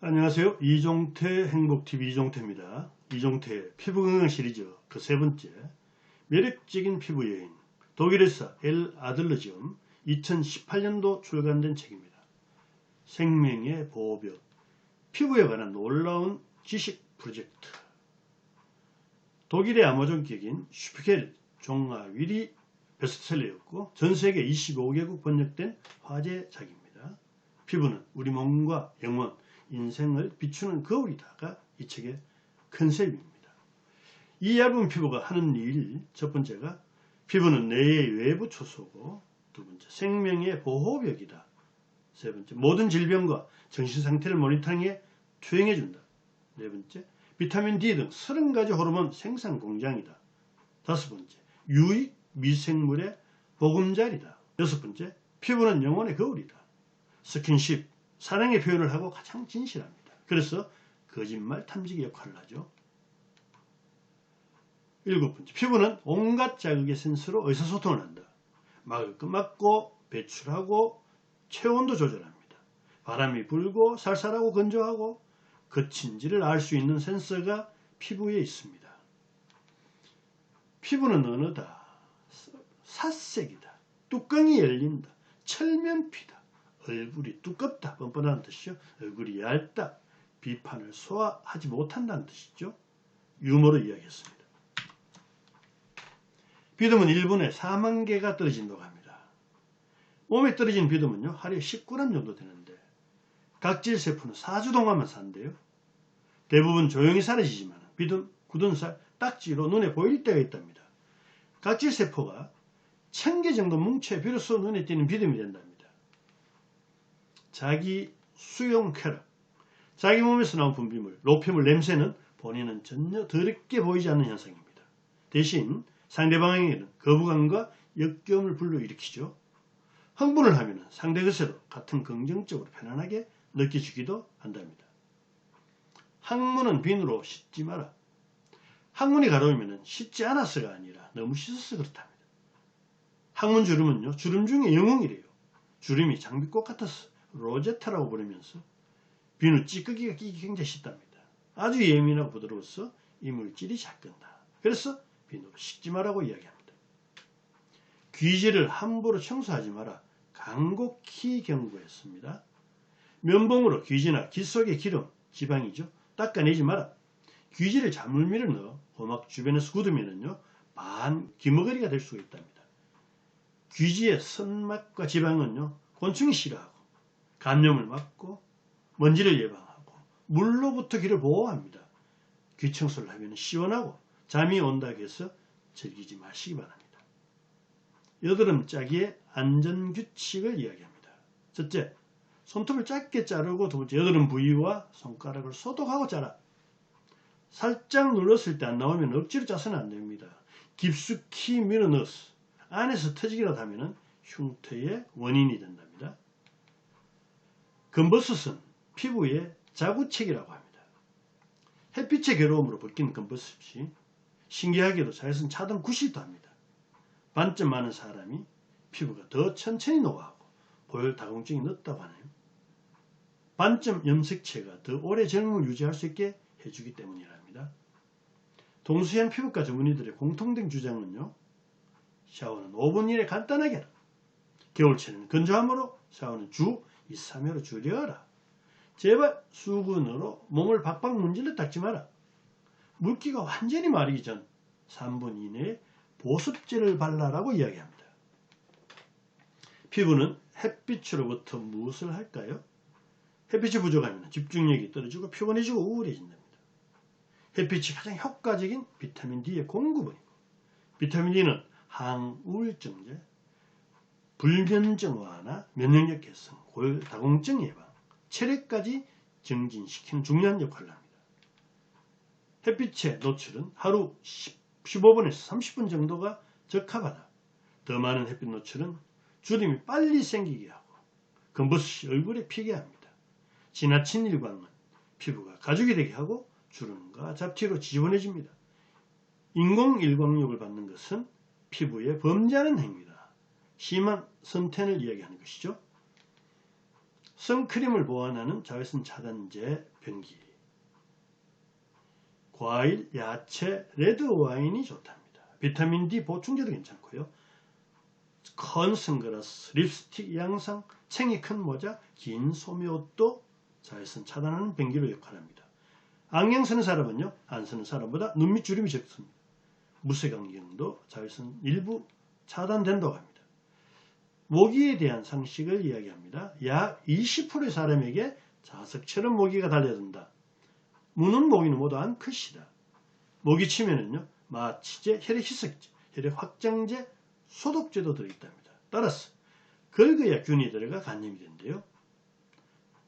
안녕하세요. 이종태 행복TV 이종태입니다. 이종태 피부건강 시리즈 그 세 번째 매력적인 피부 여인 독일에서 엘 아들러지움 2018년도 출간된 책입니다. 생명의 보호벽 피부에 관한 놀라운 지식 프로젝트 독일의 아마존 격인 슈피켈 종아윌이 베스트셀러였고 전세계 25개국 번역된 화제작입니다. 피부는 우리 몸과 영혼, 인생을 비추는 거울이다가 이 책의 컨셉입니다. 이 얇은 피부가 하는 일 첫 번째가 피부는 뇌의 외부 초소고 두 번째 생명의 보호벽이다. 세 번째 모든 질병과 정신 상태를 모니터링해 투영해 준다. 네 번째 비타민 D 등 30가지 호르몬 생산 공장이다. 다섯 번째 유익 미생물의 보금자리다. 여섯 번째 피부는 영혼의 거울이다. 스킨십 사랑의 표현을 하고 가장 진실합니다. 그래서 거짓말 탐지기 역할을 하죠. 일곱 번째, 피부는 온갖 자극의 센서로 의사소통을 한다. 막을 것 막고 배출하고 체온도 조절합니다. 바람이 불고 살살하고 건조하고 거친지를 알 수 있는 센서가 피부에 있습니다. 피부는 어느다. 사색이다. 뚜껑이 열린다. 철면피다. 얼굴이 두껍다 뻔뻔한 뜻이죠. 얼굴이 얇다 비판을 소화하지 못한다는 뜻이죠. 유머로 이야기했습니다. 비듬은 1분에 4만 개가 떨어진다고 합니다. 몸에 떨어진 비듬은요 하루에 10g 정도 되는데 각질 세포는 4주 동안만 산대요. 대부분 조용히 사라지지만 비듬, 굳은 살, 딱지로 눈에 보일 때가 있답니다. 각질 세포가 1000개 정도 뭉쳐 비로소 눈에 띄는 비듬이 된다. 자기 수용 쾌락, 자기 몸에서 나온 분비물, 노폐물, 냄새는 본인은 전혀 더럽게 보이지 않는 현상입니다. 대신 상대방에게는 거부감과 역겨움을 불러일으키죠. 흥분을 하면 상대 것으로 같은 긍정적으로 편안하게 느껴지기도 한답니다. 항문은 비누로 씻지 마라. 항문이 가려우면 씻지 않아서가 아니라 너무 씻어서 그렇답니다. 항문 주름은요, 주름 중에 영웅이래요. 주름이 장비꽃 같아서 로제타라고 부르면서 비누 찌꺼기가 끼기 굉장히 쉽답니다. 아주 예민하고 부드러워서 이물질이 잘 끈다. 그래서 비누로 씻지 말라고 이야기합니다. 귀지를 함부로 청소하지 마라. 간곡히 경고했습니다. 면봉으로 귀지나 귀 속의 기름, 지방이죠. 닦아내지 마라. 귀지를 자물미를 넣어 고막 주변에서 굳으면요. 반 기머거리가 될 수가 있답니다. 귀지의 선맛과 지방은요. 곤충이 싫어하고 감염을 막고 먼지를 예방하고 물로부터 귀를 보호합니다. 귀 청소를 하면 시원하고 잠이 온다고 해서 즐기지 마시기 바랍니다. 여드름 짜기의 안전규칙을 이야기합니다. 첫째, 손톱을 짧게 자르고 두 번째, 여드름 부위와 손가락을 소독하고 자라. 살짝 눌렀을 때 안 나오면 억지로 짜서는 안 됩니다. 깊숙이 밀어 넣어서 안에서 터지기라도 하면 흉터의 원인이 된답니다. 금버섯은 피부의 자구책이라고 합니다. 햇빛의 괴로움으로 벗긴 금버섯이 신기하게도 자외선 차단 90도 합니다. 반점 많은 사람이 피부가 더 천천히 노화하고 고열 다공증이 늦다고 하네요. 반점 염색체가 더 오래 젊음을 유지할 수 있게 해주기 때문이랍니다. 동수형 피부과 전문의들의 공통된 주장은요. 샤워는 5분 이내 간단하게. 겨울철에는 건조함으로 샤워는 주 2, 3회로 줄여라. 제발 수건으로 몸을 박박 문질러 닦지 마라. 물기가 완전히 마르기 전 3분 이내에 보습제를 발라라고 이야기합니다. 피부는 햇빛으로부터 무엇을 할까요? 햇빛이 부족하면 집중력이 떨어지고 피곤해지고 우울해진답니다. 햇빛이 가장 효과적인 비타민 D의 공급원이고 비타민 D는 항우울증제, 불면증 완화, 면역력 개선, 고혈, 다공증 예방, 체력까지 증진시키는 중요한 역할을 합니다. 햇빛의 노출은 하루 15분에서 30분 정도가 적합하다. 더 많은 햇빛 노출은 주름이 빨리 생기게 하고 검버섯이 얼굴에 피게 합니다. 지나친 일광은 피부가 가죽이 되게 하고 주름과 잡티로 지저분해집니다. 인공 일광욕을 받는 것은 피부에 범죄하는 행위다. 심한 선텐을 이야기하는 것이죠. 선크림을 보완하는 자외선 차단제 변기. 과일, 야채, 레드 와인이 좋답니다. 비타민 D 보충제도 괜찮고요. 컨 선글라스, 립스틱, 양상, 챙이 큰 모자, 긴 소매옷도 자외선 차단하는 변기로 역할합니다. 안경 쓰는 사람은요, 안 쓰는 사람보다 눈밑 주름이 적습니다. 무색 안경도 자외선 일부 차단된다고 합니다. 모기에 대한 상식을 이야기합니다. 약 20%의 사람에게 자석처럼 모기가 달려든다. 무는 모기는 모두 암컷이다. 모기 치면은요, 마취제, 혈액 희석제, 혈액 확장제, 소독제도 들어있답니다. 따라서 긁어야 균이 들어가 간염이 된대요.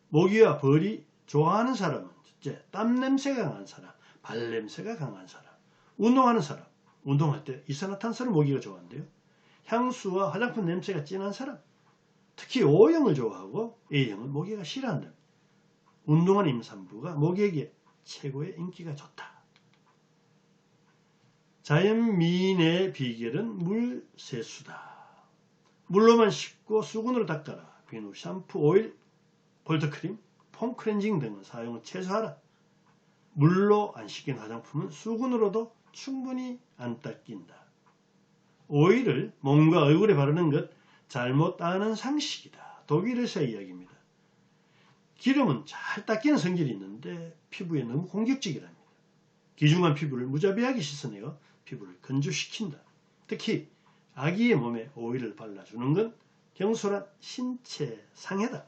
모기와 벌이 좋아하는 사람은 첫째, 땀 냄새가 강한 사람, 발 냄새가 강한 사람, 운동하는 사람, 운동할 때 이산화탄소를 모기가 좋아한대요. 향수와 화장품 냄새가 진한 사람, 특히 O형을 좋아하고 A형은 모기가 싫어한다. 운동하는 임산부가 모기에게 최고의 인기가 좋다. 자연 미인의 비결은 물 세수다. 물로만 씻고 수건으로 닦아라. 비누, 샴푸, 오일, 골드크림, 폼 클렌징 등은 사용을 최소하라. 물로 안 씻긴 화장품은 수건으로도 충분히 안 닦인다. 오일을 몸과 얼굴에 바르는 것 잘못 아는 상식이다. 독일에서 이야기입니다. 기름은 잘 닦이는 성질이 있는데 피부에 너무 공격적이랍니다. 기중한 피부를 무자비하게 씻어내어 피부를 건조시킨다. 특히 아기의 몸에 오일을 발라주는 건 경솔한 신체 상해다.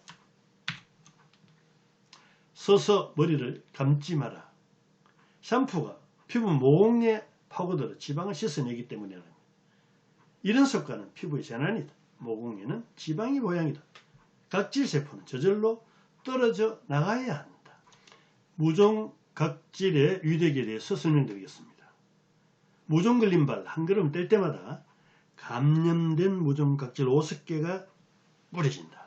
서서 머리를 감지 마라. 샴푸가 피부 모공에 파고들어 지방을 씻어내기 때문이랍니다. 이런 습관은 피부의 재난이다. 모공에는 지방이 모양이다. 각질 세포는 저절로 떨어져 나가야 한다. 무종 각질의 유대기에 대해서 설명드리겠습니다. 무좀 걸린 발한 걸음 뗄 때마다 감염된 무좀 각질 5개가 뿌려진다.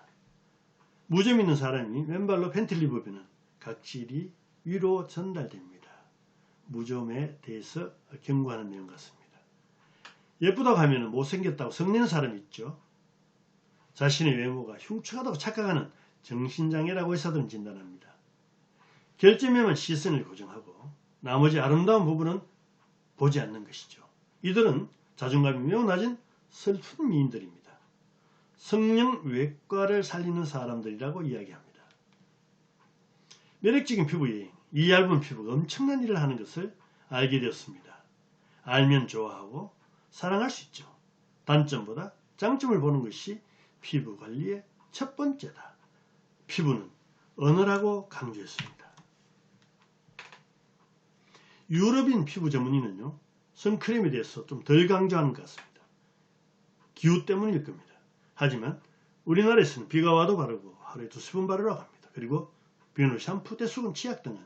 무좀 있는 사람이 왼발로 팬티를 입으면 각질이 위로 전달됩니다. 무좀에 대해서 경고하는 내용 같습니다. 예쁘다고 하면 못생겼다고 성내는 사람이 있죠. 자신의 외모가 흉측하다고 착각하는 정신장애라고 의사들은 진단합니다. 결점에만 시선을 고정하고 나머지 아름다운 부분은 보지 않는 것이죠. 이들은 자존감이 매우 낮은 슬픈 미인들입니다. 성령 외과를 살리는 사람들이라고 이야기합니다. 매력적인 피부에 이 얇은 피부가 엄청난 일을 하는 것을 알게 되었습니다. 알면 좋아하고 사랑할 수 있죠. 단점보다 장점을 보는 것이 피부 관리의 첫 번째다. 피부는 언어라고 강조했습니다. 유럽인 피부 전문의는요, 선크림에 대해서 좀 덜 강조하는 것 같습니다. 기후 때문일 겁니다. 하지만 우리나라에서는 비가 와도 바르고 하루에 두세 번 바르라고 합니다. 그리고 비누, 샴푸, 대수건, 치약 등은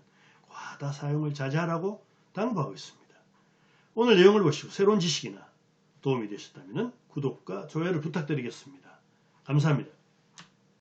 과다 사용을 자제하라고 당부하고 있습니다. 오늘 내용을 보시고 새로운 지식이나 도움이 되셨다면 구독과 좋아요를 부탁드리겠습니다. 감사합니다.